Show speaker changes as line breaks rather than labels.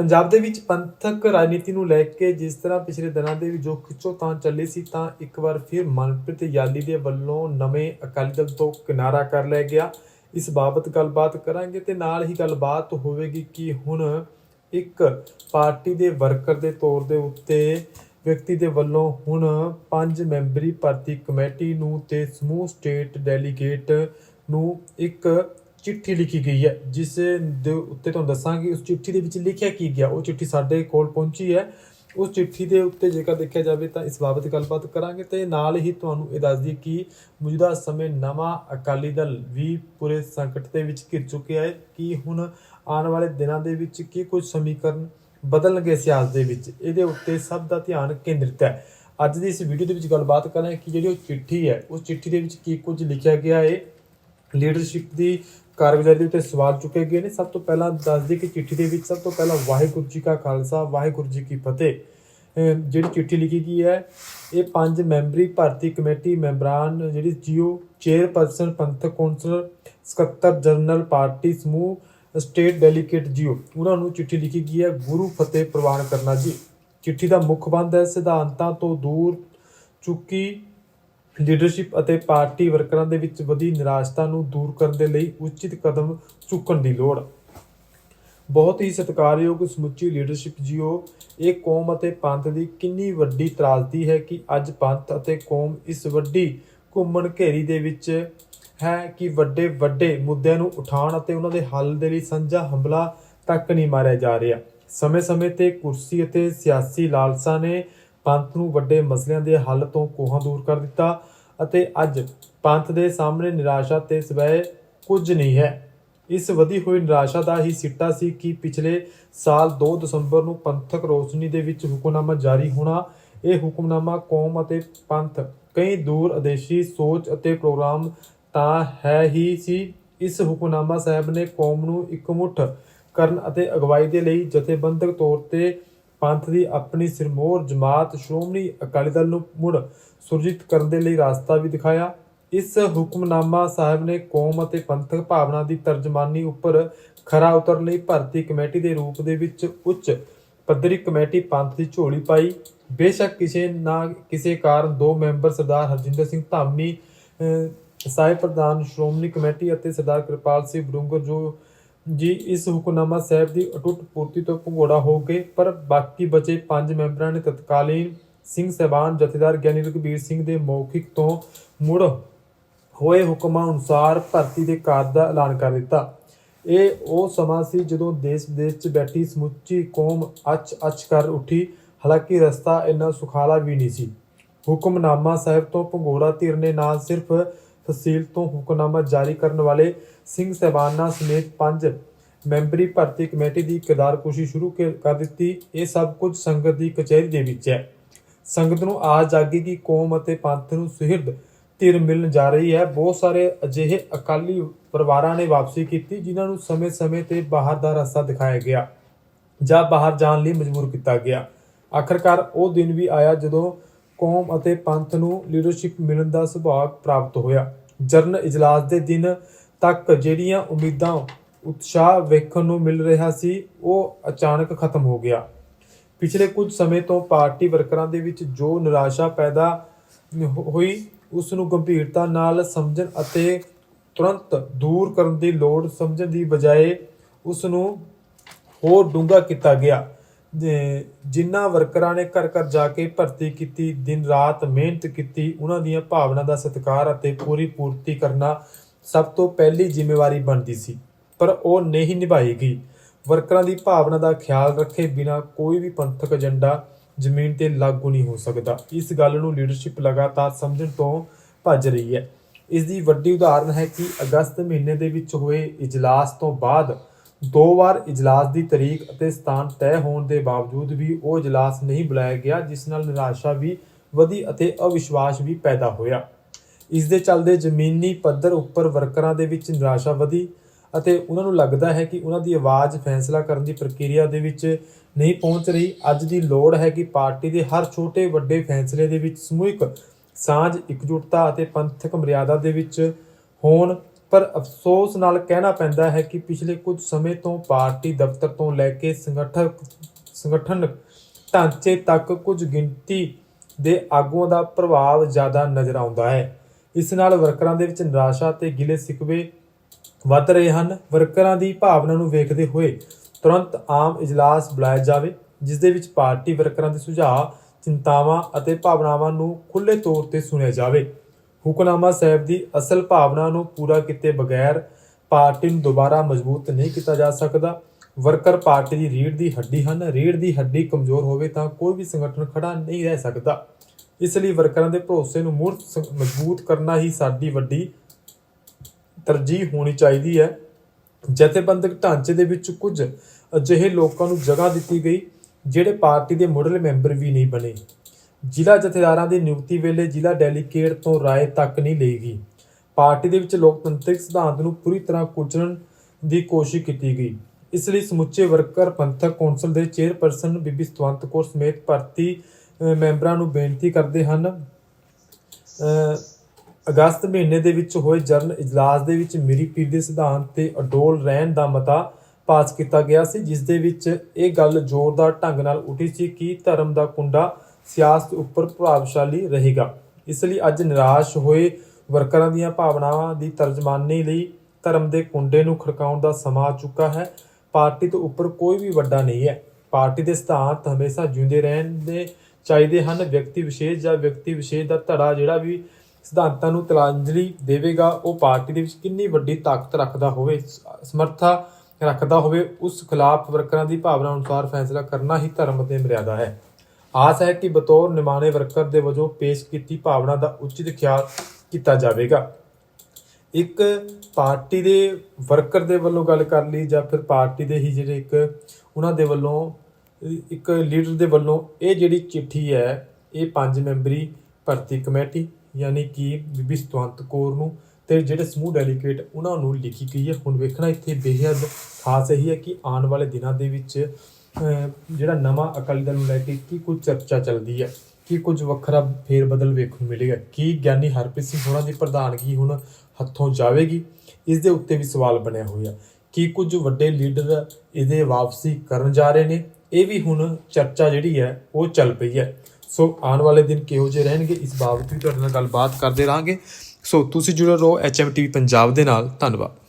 ਪੰਜਾਬ ਦੇ ਵਿੱਚ ਪੰਥਕ ਰਾਜਨੀਤੀ ਨੂੰ ਲੈ ਕੇ ਜਿਸ ਤਰ੍ਹਾਂ ਪਿਛਲੇ ਦਿਨਾਂ ਦੇ ਵਿੱਚ ਜੋ ਖਿੱਚੋਤਾਣ ਚੱਲੀ ਸੀ, ਤਾਂ ਇੱਕ ਵਾਰ ਫਿਰ ਮਨਪ੍ਰੀਤ ਯਾਲੀ ਦੇ ਵੱਲੋਂ ਨਵੇਂ ਅਕਾਲੀ ਦਲ ਤੋਂ ਕਿਨਾਰਾ ਕਰ ਲਿਆ ਗਿਆ। ਇਸ ਬਾਬਤ ਗੱਲਬਾਤ ਕਰਾਂਗੇ ਤੇ ਨਾਲ ਹੀ ਗੱਲਬਾਤ ਹੋਵੇਗੀ ਕਿ ਹੁਣ ਇੱਕ ਪਾਰਟੀ ਦੇ ਵਰਕਰ ਦੇ ਤੌਰ ਦੇ ਉੱਤੇ ਵਿਅਕਤੀ ਦੇ ਵੱਲੋਂ ਹੁਣ ਪੰਜ ਮੈਂਬਰੀ ਭਰਤੀ ਕਮੇਟੀ ਨੂੰ ਤੇ ਸਮੂਹ ਸਟੇਟ ਡੈਲੀਗੇਟ ਨੂੰ ਇੱਕ ਚਿੱਠੀ ਲਿਖੀ ਗਈ ਹੈ, ਜਿਸ ਦੇ ਉੱਤੇ ਤੁਹਾਨੂੰ ਦੱਸਾਂਗੇ, ਉਸ ਚਿੱਠੀ ਦੇ ਵਿੱਚ ਲਿਖਿਆ ਕੀ ਗਿਆ, ਉਹ ਚਿੱਠੀ ਸਾਡੇ ਕੋਲ ਪਹੁੰਚੀ ਹੈ। ਉਸ ਚਿੱਠੀ ਦੇ ਉੱਤੇ ਜੇਕਰ ਦੇਖਿਆ ਜਾਵੇ ਤਾਂ ਇਸ ਬਾਬਤ ਗੱਲਬਾਤ ਕਰਾਂਗੇ ਤੇ ਨਾਲ ਹੀ ਤੁਹਾਨੂੰ ਇਹ ਦੱਸ ਦਈਏ ਕਿ ਮੌਜੂਦਾ ਸਮੇਂ ਨਵਾਂ ਅਕਾਲੀ ਦਲ ਵੀ ਪੂਰੇ ਸੰਕਟ ਦੇ ਵਿੱਚ ਘਿਰ ਚੁੱਕਿਆ ਹੈ। ਕਿ ਹੁਣ ਆਉਣ ਵਾਲੇ ਦਿਨਾਂ ਦੇ ਵਿੱਚ ਕੀ ਕੁਝ ਸਮੀਕਰਨ ਬਦਲਣਗੇ ਸਿਆਸਤ ਦੇ ਵਿੱਚ? ਇਹਦੇ ਉੱਤੇ ਸਭ ਦਾ ਧਿਆਨ ਕੇਂਦਰਿਤ ਹੈ। ਅੱਜ ਦੀ ਇਸ ਵੀਡੀਓ ਦੇ ਵਿੱਚ ਗੱਲਬਾਤ ਕਰਾਂਗੇ ਕਿ ਜਿਹੜੀ ਉਹ ਚਿੱਠੀ ਹੈ, ਉਸ ਚਿੱਠੀ ਦੇ ਵਿੱਚ ਕੀ ਕੁਝ ਲਿਖਿਆ ਗਿਆ ਹੈ। ਲੀਡਰਸ਼ਿਪ ਦੀ ਕਾਰਗੁਜ਼ਾਰੀ ਦੇ ਉੱਤੇ ਸਵਾਲ ਚੁੱਕੇ ਗਏ ਨੇ। ਸਭ ਤੋਂ ਪਹਿਲਾਂ ਦੱਸ ਦਈਏ ਕਿ ਚਿੱਠੀ ਦੇ ਵਿੱਚ ਸਭ ਤੋਂ ਪਹਿਲਾਂ ਵਾਹਿਗੁਰੂ ਜੀ ਕਾ ਖਾਲਸਾ, ਵਾਹਿਗੁਰੂ ਜੀ ਕੀ ਫਤਿਹ। ਜਿਹੜੀ ਚਿੱਠੀ ਲਿਖੀ ਗਈ ਹੈ, ਇਹ ਪੰਜ ਮੈਂਬਰੀ ਭਾਰਤੀ ਕਮੇਟੀ ਮੈਂਬਰਾਨ ਜਿਹੜੀ ਜੀਓ ਚੇਅਰਪਰਸਨ, ਪੰਥਕ ਕੌਂਸਲਰ, ਸਕੱਤਰ ਜਨਰਲ, ਪਾਰਟੀ ਸਮੂਹ, ਸਟੇਟ ਡੈਲੀਗੇਟ ਜੀਓ, ਉਹਨਾਂ ਨੂੰ ਚਿੱਠੀ ਲਿਖੀ ਗਈ ਹੈ, ਗੁਰੂ ਫਤਿਹ ਪ੍ਰਵਾਨ ਕਰਨਾ ਜੀ। ਚਿੱਠੀ ਦਾ ਮੁੱਖ ਬੰਦ ਹੈ ਸਿਧਾਂਤਾਂ ਤੋਂ ਦੂਰ ਚੁੱਕੀ ਲੀਡਰਸ਼ਿਪ ਅਤੇ ਪਾਰਟੀ ਵਰਕਰਾਂ ਦੇ ਵਿੱਚ ਵਧੀ ਨਿਰਾਸ਼ਤਾ ਨੂੰ ਦੂਰ ਕਰਨ ਦੇ ਲਈ ਉਚਿਤ ਕਦਮ ਚੁੱਕਣ ਦੀ ਲੋੜ। ਬਹੁਤ ਹੀ ਸਤਿਕਾਰਯੋਗ ਸਮੁੱਚੀ ਲੀਡਰਸ਼ਿਪ ਜੀਓ, ਇਹ ਕੌਮ ਅਤੇ ਪੰਥ ਦੀ ਕਿੰਨੀ ਵੱਡੀ ਤਰਾਸਦੀ ਹੈ ਕਿ ਅੱਜ ਪੰਥ ਅਤੇ ਕੌਮ ਇਸ ਵੱਡੀ ਘੁੰਮਣ ਘੇਰੀ ਦੇ ਵਿੱਚ ਹੈ ਕਿ ਵੱਡੇ ਵੱਡੇ ਮੁੱਦਿਆਂ ਨੂੰ ਉਠਾਉਣ ਅਤੇ ਉਹਨਾਂ ਦੇ ਹੱਲ ਦੇ ਲਈ ਸਾਂਝਾ ਹਮਲਾ ਤੱਕ ਨਹੀਂ ਮਾਰਿਆ ਜਾ ਰਿਹਾ। ਸਮੇਂ-ਸਮੇਂ ਤੇ ਕੁਰਸੀ ਅਤੇ ਸਿਆਸੀ ਲਾਲਸਾ ਨੇ ਪੰਥ ਨੂੰ ਵੱਡੇ ਮਸਲਿਆਂ ਦੇ ਹੱਲ ਤੋਂ ਕੋਹਾਂ ਦੂਰ ਕਰ ਦਿੱਤਾ ਅਤੇ ਅੱਜ ਪੰਥ ਦੇ ਸਾਹਮਣੇ ਨਿਰਾਸ਼ਾ ਤੇ ਸਵੈ ਕੁਝ ਨਹੀਂ ਹੈ। ਇਸ ਵਧੀ ਹੋਈ ਨਿਰਾਸ਼ਾ ਦਾ ਹੀ ਸਿੱਟਾ ਸੀ ਕਿ ਪਿਛਲੇ ਸਾਲ 2 ਦਸੰਬਰ ਨੂੰ ਪੰਥਕ ਰੋਸ਼ਨੀ ਦੇ ਵਿੱਚ ਹੁਕਮਨਾਮਾ ਜਾਰੀ ਹੋਣਾ, ਇਹ ਹੁਕਮਨਾਮਾ ਕੌਮ ਅਤੇ ਪੰਥ ਕਈ ਦੂਰ ਅਦੇਸ਼ੀ ਸੋਚ ਅਤੇ ਪ੍ਰੋਗਰਾਮ ਤਾਂ ਹੈ ਹੀ ਸੀ। ਇਸ ਹੁਕਮਨਾਮਾ ਸਾਹਿਬ ਨੇ ਕੌਮ ਨੂੰ ਇਕਮੁੱਠ ਕਰਨ ਅਤੇ ਅਗਵਾਈ ਦੇ ਲਈ ਜਥੇਬੰਦਕ ਤੌਰ ਤੇ ਪੰਥ ਦੀ ਆਪਣੀ ਸਿਰਮੌਰ ਜਮਾਤ ਸ਼੍ਰੋਮਣੀ ਅਕਾਲੀ ਦਲ ਨੂੰ ਮੁੜ ਸੁਰਜੀਤ ਕਰਨ ਦੇ ਲਈ ਰਾਸਤਾ ਵੀ ਦਿਖਾਇਆ। ਇਸ ਹੁਕਮਨਾਮਾ ਸਾਹਿਬ ਨੇ ਕੌਮ ਅਤੇ ਪੰਥਕ ਭਾਵਨਾ ਦੀ ਤਰਜਮਾਨੀ ਉੱਪਰ ਖਰਾ ਉਤਰਨ ਲਈ ਭਰਤੀ ਕਮੇਟੀ ਦੇ ਰੂਪ ਦੇ ਵਿੱਚ ਉੱਚ ਪੱਧਰੀ ਕਮੇਟੀ ਪੰਥ ਦੀ ਝੋਲੀ ਪਾਈ। ਬੇਸ਼ੱਕ ਕਿਸੇ ਨਾ ਕਿਸੇ ਕਾਰਨ ਦੋ ਮੈਂਬਰ ਸਰਦਾਰ ਹਰਜਿੰਦਰ ਸਿੰਘ ਧਾਮੀ ਸਾਹਿਬ ਪ੍ਰਧਾਨ ਸ਼੍ਰੋਮਣੀ ਕਮੇਟੀ ਅਤੇ ਸਰਦਾਰ ਕਿਰਪਾਲ ਸਿੰਘ ਬਰੁੰਗਰ ਜੋ ਜੀ, ਇਸ ਹੁਕਮਨਾਮਾ ਸਾਹਿਬ ਦੀ ਅਟੁੱਟ ਪੂਰਤੀ ਤੋਂ ਭੰਗੋੜਾ ਹੋ ਗਏ ਪਰ ਬਾਕੀ ਬਚੇ ਪੰਜ ਮੈਂਬਰਾਂ ਨੇ ਤਤਕਾਲੀਨ ਸਿੰਘ ਸਹਿਬਾਨ, ਜਥੇਦਾਰ ਗਿਆਨੀ ਰਘਬੀਰ ਸਿੰਘ ਦੇ ਮੌਖਿਕ ਤੋਂ ਮੁੜ ਹੋਏ ਹੁਕਮਾਂ ਅਨੁਸਾਰ ਭਰਤੀ ਦੇ ਕਾਰਜ ਦਾ ਐਲਾਨ ਕਰ ਦਿੱਤਾ। ਇਹ ਉਹ ਸਮਾਂ ਸੀ ਜਦੋਂ ਦੇਸ਼ ਵਿਦੇਸ਼ 'ਚ ਬੈਠੀ ਸਮੁੱਚੀ ਕੌਮ ਅਚ ਅਚ ਕਰ ਉੱਠੀ। ਹਾਲਾਂਕਿ ਰਸਤਾ ਇੰਨਾ ਸੁਖਾਲਾ ਵੀ ਨਹੀਂ ਸੀ। ਹੁਕਮਨਾਮਾ ਸਾਹਿਬ ਤੋਂ ਭੰਗੋੜਾ ਧਿਰ ਨੇ ਨਾ ਸਿਰਫ ਤਹਿਸੀਲ ਤੋਂ ਹੁਕਮਨਾਮਾ ਜਾਰੀ ਕਰਨ ਵਾਲੇ ਸਿੰਘ ਸਹਿਬਾਨਾਂ ਸਮੇਤ ਪੰਜ ਮੈਂਬਰੀ ਭਰਤੀ ਕਮੇਟੀ ਦੀ ਕਿਰਦਾਰਕੁਸ਼ੀ ਸ਼ੁਰੂ ਕਰ ਦਿੱਤੀ। ਇਹ ਸਭ ਕੁਝ ਸੰਗਤ ਦੀ ਕਚਹਿਰੀ ਦੇ ਵਿੱਚ ਹੈ। ਸੰਗਤ ਨੂੰ ਆਸ ਜਾਗੀ ਕੌਮ ਅਤੇ ਪੰਥ ਨੂੰ ਸੁਹਿਰਦ ਧਿਰ ਮਿਲਣ ਜਾ ਰਹੀ ਹੈ। ਬਹੁਤ ਸਾਰੇ ਅਜਿਹੇ ਅਕਾਲੀ ਪਰਿਵਾਰਾਂ ਨੇ ਵਾਪਸੀ ਕੀਤੀ, ਜਿਨ੍ਹਾਂ ਨੂੰ ਸਮੇਂ-ਸਮੇਂ ਤੇ ਬਾਹਰ ਦਾ ਰਸਤਾ ਦਿਖਾਇਆ ਗਿਆ ਜਾਂ ਬਾਹਰ ਜਾਣ ਲਈ ਮਜਬੂਰ ਕੀਤਾ ਗਿਆ। ਆਖਰਕਾਰ ਉਹ ਦਿਨ ਵੀ ਆਇਆ ਜਦੋਂ ਕੌਮ ਅਤੇ ਪੰਥ ਨੂੰ ਲੀਡਰਸ਼ਿਪ ਮਿਲਣ ਦਾ ਸੁਭਾਗ ਪ੍ਰਾਪਤ ਹੋਇਆ। ਜਰਨ ਇਜਲਾਸ ਦੇ ਦਿਨ ਤੱਕ ਜਿਹੜੀਆਂ ਉਮੀਦਾਂ ਉਤਸ਼ਾਹ ਵੇਖਣ ਨੂੰ ਮਿਲ ਰਿਹਾ ਸੀ, ਉਹ ਅਚਾਨਕ ਖਤਮ ਹੋ ਗਿਆ। ਪਿਛਲੇ ਕੁਝ ਸਮੇਂ ਤੋਂ ਪਾਰਟੀ ਵਰਕਰਾਂ ਦੇ ਵਿੱਚ ਜੋ ਨਿਰਾਸ਼ਾ ਪੈਦਾ ਹੋਈ ਉਸ ਨੂੰ ਗੰਭੀਰਤਾ ਨਾਲ ਸਮਝਣ ਅਤੇ ਤੁਰੰਤ ਦੂਰ ਕਰਨ ਦੀ ਲੋੜ ਸਮਝਣ ਦੀ ਬਜਾਏ ਉਸ ਨੂੰ ਹੋਰ ਡੂੰਘਾ ਕੀਤਾ ਗਿਆ। ਜੇ- ਜਿਨ੍ਹਾਂ ਵਰਕਰਾਂ ਨੇ ਘਰ ਘਰ ਜਾ ਕੇ ਭਰਤੀ ਕੀਤੀ, ਦਿਨ ਰਾਤ ਮਿਹਨਤ ਕੀਤੀ, ਉਹਨਾਂ ਦੀਆਂ ਭਾਵਨਾ ਦਾ ਸਤਿਕਾਰ ਅਤੇ ਪੂਰੀ ਪੂਰਤੀ ਕਰਨਾ ਸਭ ਤੋਂ ਪਹਿਲੀ ਜ਼ਿੰਮੇਵਾਰੀ ਬਣਦੀ ਸੀ, ਪਰ ਉਹ ਨਹੀਂ ਨਿਭਾਈ ਗਈ। ਵਰਕਰਾਂ ਦੀ ਭਾਵਨਾ ਦਾ ਖਿਆਲ ਰੱਖੇ ਬਿਨਾ ਕੋਈ ਵੀ ਪੰਥਕ ਏਜੰਡਾ ਜ਼ਮੀਨ ਤੇ ਲਾਗੂ ਨਹੀਂ ਹੋ ਸਕਦਾ। ਇਸ ਗੱਲ ਨੂੰ ਲੀਡਰਸ਼ਿਪ ਲਗਾਤਾਰ ਸਮਝਣ ਤੋਂ ਭੱਜ ਰਹੀ ਹੈ। ਇਸ ਦੀ ਵੱਡੀ ਉਦਾਹਰਨ ਹੈ ਕਿ ਅਗਸਤ ਮਹੀਨੇ ਦੇ ਵਿੱਚ ਹੋਏ ਇਜਲਾਸ ਤੋਂ ਬਾਅਦ ਦੋ ਵਾਰ ਇਜਲਾਸ ਦੀ ਤਰੀਕ ਅਤੇ ਸਥਾਨ ਤੈਅ ਹੋਣ ਦੇ ਬਾਵਜੂਦ ਵੀ ਉਹ ਇਜਲਾਸ ਨਹੀਂ ਬੁਲਾਇਆ ਗਿਆ, ਜਿਸ ਨਾਲ ਨਿਰਾਸ਼ਾ ਵੀ ਵਧੀ ਅਤੇ ਅਵਿਸ਼ਵਾਸ ਵੀ ਪੈਦਾ ਹੋਇਆ। ਇਸ ਦੇ ਚੱਲਦੇ ਜ਼ਮੀਨੀ ਪੱਧਰ ਉੱਪਰ ਵਰਕਰਾਂ ਦੇ ਵਿੱਚ ਨਿਰਾਸ਼ਾ ਵਧੀ ਅਤੇ ਉਹਨਾਂ ਨੂੰ ਲੱਗਦਾ ਹੈ ਕਿ ਉਹਨਾਂ ਦੀ ਆਵਾਜ਼ ਫੈਸਲਾ ਕਰਨ ਦੀ ਪ੍ਰਕਿਰਿਆ ਦੇ ਵਿੱਚ ਨਹੀਂ ਪਹੁੰਚ ਰਹੀ। ਅੱਜ ਦੀ ਲੋੜ ਹੈ ਕਿ ਪਾਰਟੀ ਦੇ ਹਰ ਛੋਟੇ ਵੱਡੇ ਫੈਸਲੇ ਦੇ ਵਿੱਚ ਸਮੂਹਿਕ ਸਾਂਝ, ਇਕਜੁੱਟਤਾ ਅਤੇ ਪੰਥਕ ਮਰਿਆਦਾ ਦੇ ਵਿੱਚ ਹੋਣ ਪਰ ਅਫਸੋਸ ਨਾਲ ਕਹਿਣਾ ਪੈਂਦਾ ਹੈ ਕਿ ਪਿਛਲੇ ਕੁਝ ਸਮੇਂ ਤੋਂ ਪਾਰਟੀ ਦਫ਼ਤਰ ਤੋਂ ਲੈ ਕੇ ਸੰਗਠਨ ਸੰਗਠਨ ਢਾਂਚੇ ਤੱਕ ਕੁਝ ਗਿਣਤੀ ਦੇ ਆਗੂਆਂ ਦਾ ਪ੍ਰਭਾਵ ਜ਼ਿਆਦਾ ਨਜ਼ਰ ਆਉਂਦਾ ਹੈ। ਇਸ ਨਾਲ ਵਰਕਰਾਂ ਦੇ ਵਿੱਚ ਨਿਰਾਸ਼ਾ ਤੇ ਗਿਲੇ ਸਿਕਵੇ ਵੱਧ ਰਹੇ ਹਨ। ਵਰਕਰਾਂ ਦੀ ਭਾਵਨਾ ਨੂੰ ਵੇਖਦੇ ਹੋਏ ਤੁਰੰਤ ਆਮ ਇਜਲਾਸ ਬੁਲਾਇਆ ਜਾਵੇ, ਜਿਸ ਦੇ ਵਿੱਚ ਪਾਰਟੀ ਵਰਕਰਾਂ ਦੇ ਸੁਝਾਅ, ਚਿੰਤਾਵਾਂ ਅਤੇ ਭਾਵਨਾਵਾਂ ਨੂੰ ਖੁੱਲ੍ਹੇ ਤੌਰ ਤੇ ਸੁਣਿਆ ਜਾਵੇ। ਹੁਕਨਾਮਾ ਸਾਹਿਬ ਦੀ ਅਸਲ ਭਾਵਨਾ ਨੂੰ ਪੂਰਾ ਕੀਤੇ ਬਗੈਰ ਪਾਰਟੀ ਨੂੰ ਦੁਬਾਰਾ ਮਜ਼ਬੂਤ ਨਹੀਂ ਕੀਤਾ ਜਾ ਸਕਦਾ। ਵਰਕਰ ਪਾਰਟੀ ਦੀ ਰੀੜ ਦੀ ਹੱਡੀ ਹਨ। ਰੀੜ ਦੀ ਹੱਡੀ ਕਮਜ਼ੋਰ ਹੋਵੇ ਤਾਂ ਕੋਈ ਵੀ ਸੰਗਠਨ ਖੜਾ ਨਹੀਂ ਰਹਿ ਸਕਦਾ। ਇਸ ਲਈ ਵਰਕਰਾਂ ਦੇ ਭਰੋਸੇ ਨੂੰ ਮੁੜ ਸ- ਮਜ਼ਬੂਤ ਕਰਨਾ ਹੀ ਸਾਡੀ ਵੱਡੀ ਤਰਜੀਹ ਹੋਣੀ ਚਾਹੀਦੀ ਹੈ। ਜਥੇਬੰਦਕ ਢਾਂਚੇ ਦੇ ਵਿੱਚ ਕੁਝ ਅਜਿਹੇ ਲੋਕਾਂ ਨੂੰ ਜਗ੍ਹਾ ਦਿੱਤੀ ਗਈ, ਜਿਹੜੇ ਪਾਰਟੀ ਦੇ ਮੁੱਢਲੇ ਮੈਂਬਰ ਵੀ ਨਹੀਂ ਬਣੇ। ਜ਼ਿਲ੍ਹਾ ਜਥੇਦਾਰਾਂ ਦੀ ਨਿਯੁਕਤੀ ਵੇਲੇ ਜ਼ਿਲ੍ਹਾ ਡੈਲੀਗੇਟ ਤੋਂ ਰਾਏ ਤੱਕ ਨਹੀਂ ਲਈ ਗਈ। ਪਾਰਟੀ ਦੇ ਵਿੱਚ ਲੋਕਤੰਤਰਿਕ ਸਿਧਾਂਤ ਨੂੰ ਪੂਰੀ ਤਰ੍ਹਾਂ ਕੁਚਲਣ ਦੀ ਕੋਸ਼ਿਸ਼ ਕੀਤੀ ਗਈ। ਇਸ ਲਈ ਸਮੁੱਚੇ ਵਰਕਰ ਪੰਥਕ ਕੌਂਸਲ ਦੇ ਚੇਅਰਪਰਸਨ ਬੀਬੀ ਸਤਵੰਤ ਕੌਰ ਸਮੇਤ ਭਰਤੀ ਮੈਂਬਰਾਂ ਨੂੰ ਬੇਨਤੀ ਕਰਦੇ ਹਨ ਅਗਸਤ ਮਹੀਨੇ ਦੇ ਵਿੱਚ ਹੋਏ ਜਰਨ ਇਜਲਾਸ ਦੇ ਵਿੱਚ ਮੀਰੀ ਪੀਰ ਦੇ ਸਿਧਾਂਤ ਤੇ ਅਡੋਲ ਰਹਿਣ ਦਾ ਮਤਾ ਪਾਸ ਕੀਤਾ ਗਿਆ ਸੀ, ਜਿਸ ਦੇ ਵਿੱਚ ਇਹ ਗੱਲ ਜ਼ੋਰਦਾਰ ਢੰਗ ਨਾਲ ਉੱਠੀ ਸੀ ਕਿ ਧਰਮ ਦਾ ਕੁੰਡਾ ਸਿਆਸਤ ਉੱਪਰ ਪ੍ਰਭਾਵਸ਼ਾਲੀ ਰਹੇਗਾ। ਇਸ ਲਈ ਅੱਜ ਨਿਰਾਸ਼ ਹੋਏ ਵਰਕਰਾਂ ਦੀਆਂ ਭਾਵਨਾਵਾਂ ਦੀ ਤਰਜਮਾਨੀ ਲਈ ਧਰਮ ਦੇ ਕੁੰਡੇ ਨੂੰ ਖੜਕਾਉਣ ਦਾ ਸਮਾਂ ਆ ਚੁੱਕਾ ਹੈ। ਪਾਰਟੀ ਤੋਂ ਉੱਪਰ ਕੋਈ ਵੀ ਵੱਡਾ ਨਹੀਂ ਹੈ। ਪਾਰਟੀ ਦੇ ਸਿਧਾਂਤ ਹਮੇਸ਼ਾ ਜਿਉਂਦੇ ਰਹਿਣ ਦੇ ਚਾਹੀਦੇ ਹਨ। ਵਿਅਕਤੀ ਵਿਸ਼ੇਸ਼ ਜਾਂ ਵਿਅਕਤੀ ਵਿਸ਼ੇਸ਼ ਦਾ ਧੜਾ ਜਿਹੜਾ ਵੀ ਸਿਧਾਂਤਾਂ ਨੂੰ ਤਲਾਂਜਲੀ ਦੇਵੇਗਾ, ਉਹ ਪਾਰਟੀ ਦੇ ਵਿੱਚ ਕਿੰਨੀ ਵੱਡੀ ਤਾਕਤ ਰੱਖਦਾ ਹੋਵੇ, ਸਮਰੱਥਾ ਰੱਖਦਾ ਹੋਵੇ, ਉਸ ਖਿਲਾਫ ਵਰਕਰਾਂ ਦੀ ਭਾਵਨਾ ਅਨੁਸਾਰ ਫੈਸਲਾ ਕਰਨਾ ਹੀ ਧਰਮ ਅਤੇ ਮਰਿਆਦਾ ਹੈ। ਆਸ ਹੈ ਕਿ ਬਤੌਰ ਨਿਮਾਣੇ ਵਰਕਰ ਦੇ ਵਜੋਂ ਪੇਸ਼ ਕੀਤੀ ਭਾਵਨਾ ਦਾ ਉਚਿਤ ਖਿਆਲ ਕੀਤਾ ਜਾਵੇਗਾ। ਇੱਕ ਪਾਰਟੀ ਦੇ ਵਰਕਰ ਦੇ ਵੱਲੋਂ ਗੱਲ ਕਰ ਲਈ ਜਾਂ ਫਿਰ ਪਾਰਟੀ ਦੇ ਹੀ ਜਿਹੜੇ ਇੱਕ ਉਹਨਾਂ ਦੇ ਵੱਲੋਂ, ਇੱਕ ਲੀਡਰ ਦੇ ਵੱਲੋਂ ਇਹ ਜਿਹੜੀ ਚਿੱਠੀ ਹੈ, ਇਹ ਪੰਜ ਮੈਂਬਰੀ ਭਰਤੀ ਕਮੇਟੀ ਯਾਨੀ ਕਿ ਬੀਬੀ ਸਤਵੰਤ ਕੌਰ ਨੂੰ ਤੇ ਜਿਹੜੇ ਸਮੂਹ ਡੈਲੀਗੇਟ ਉਹਨਾਂ ਨੂੰ ਲਿਖੀ ਗਈ ਹੈ। ਹੁਣ ਵੇਖਣਾ ਇੱਥੇ ਬੇਹੱਦ ਖਾਸ ਇਹੀ ਹੈ ਕਿ ਆਉਣ ਵਾਲੇ ਦਿਨਾਂ ਦੇ ਵਿੱਚ ਜਿਹੜਾ ਨਵਾਂ ਅਕਾਲੀ ਦਲ ਨੂੰ ਲੈ ਕੇ ਕੀ ਕੁਝ ਚਰਚਾ ਚੱਲਦੀ ਹੈ? ਕੀ ਕੁਝ ਵੱਖਰਾ ਫੇਰ ਬਦਲ ਵੇਖਣ ਨੂੰ ਮਿਲੇਗਾ ਕੀ ਗਿਆਨੀ ਹਰਪ੍ਰੀਤ ਸਿੰਘ ਹੋਰਾਂ ਦੀ ਪ੍ਰਧਾਨਗੀ ਹੁਣ ਹੱਥੋਂ ਜਾਵੇਗੀ? ਇਸ ਦੇ ਉੱਤੇ ਵੀ ਸਵਾਲ ਬਣਿਆ ਹੋਇਆ। ਕੀ ਕੁਝ ਵੱਡੇ ਲੀਡਰ ਇਹਦੇ ਵਾਪਸੀ ਕਰਨ ਜਾ ਰਹੇ ਨੇ? ਇਹ ਵੀ ਹੁਣ ਚਰਚਾ ਜਿਹੜੀ ਹੈ, ਉਹ ਚੱਲ ਪਈ ਹੈ। ਸੋ ਆਉਣ ਵਾਲੇ ਦਿਨ ਕਿਹੋ ਜਿਹੇ ਰਹਿਣਗੇ? ਇਸ ਬਾਬਤ ਵੀ ਤੁਹਾਡੇ ਨਾਲ ਗੱਲਬਾਤ ਕਰਦੇ ਰਹਾਂਗੇ। ਸੋ ਤੁਸੀਂ ਜੁੜੇ ਰਹੋ ਐਚਐਮ ਟੀਵੀ ਪੰਜਾਬ ਦੇ ਨਾਲ। ਧੰਨਵਾਦ।